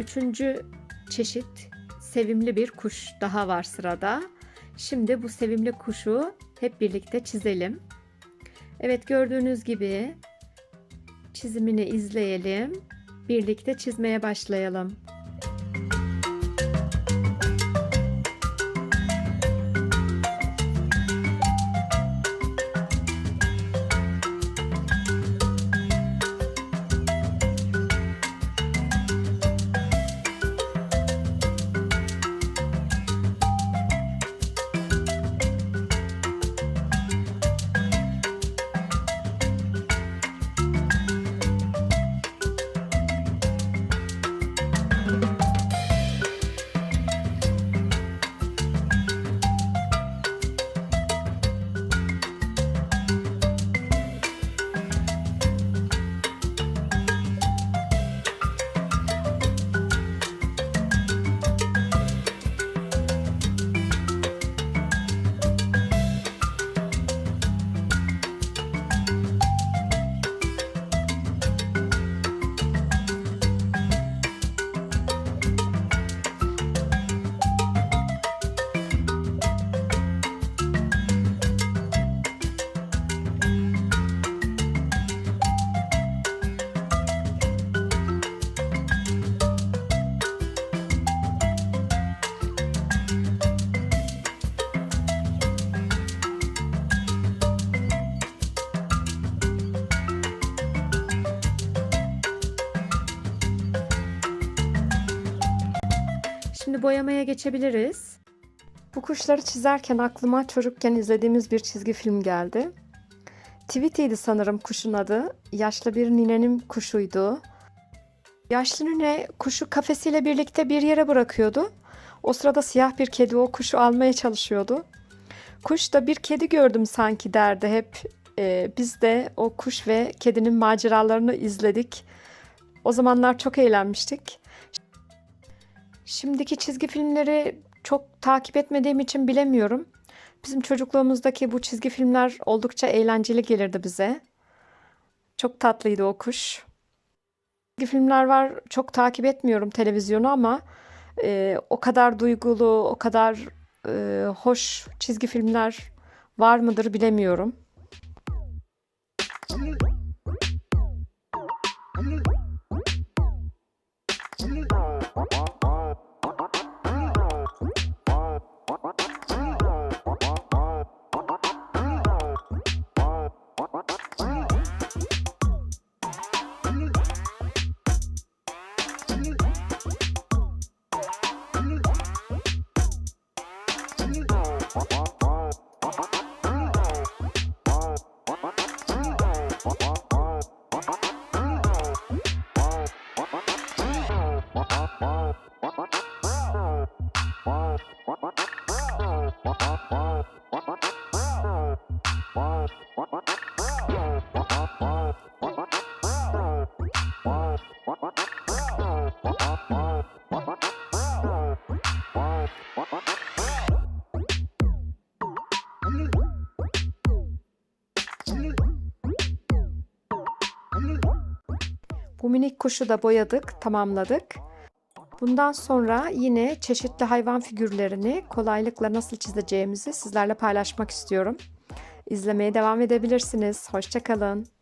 Üçüncü çeşit sevimli bir kuş daha var sırada. Şimdi bu sevimli kuşu hep birlikte çizelim. Evet gördüğünüz gibi çizimini izleyelim. Birlikte çizmeye başlayalım. Şimdi boyamaya geçebiliriz. Bu kuşları çizerken aklıma çocukken izlediğimiz bir çizgi film geldi. Tweety'ydi sanırım kuşun adı. Yaşlı bir ninenin kuşuydu. Yaşlı nine kuşu kafesiyle birlikte bir yere bırakıyordu. O sırada siyah bir kedi o kuşu almaya çalışıyordu. Kuş da bir kedi gördüm sanki derdi hep. Ee, biz de o kuş ve kedinin maceralarını izledik. O zamanlar çok eğlenmiştik. Şimdiki çizgi filmleri çok takip etmediğim için bilemiyorum. Bizim çocukluğumuzdaki bu çizgi filmler oldukça eğlenceli gelirdi bize. Çok tatlıydı o kuş. Çizgi filmler var çok takip etmiyorum televizyonu ama e, o kadar duygulu, o kadar e, hoş çizgi filmler var mıdır bilemiyorum. Bu minik kuşu da boyadık, tamamladık. Bundan sonra yine çeşitli hayvan figürlerini kolaylıkla nasıl çizeceğimizi sizlerle paylaşmak istiyorum. İzlemeye devam edebilirsiniz. Hoşçakalın.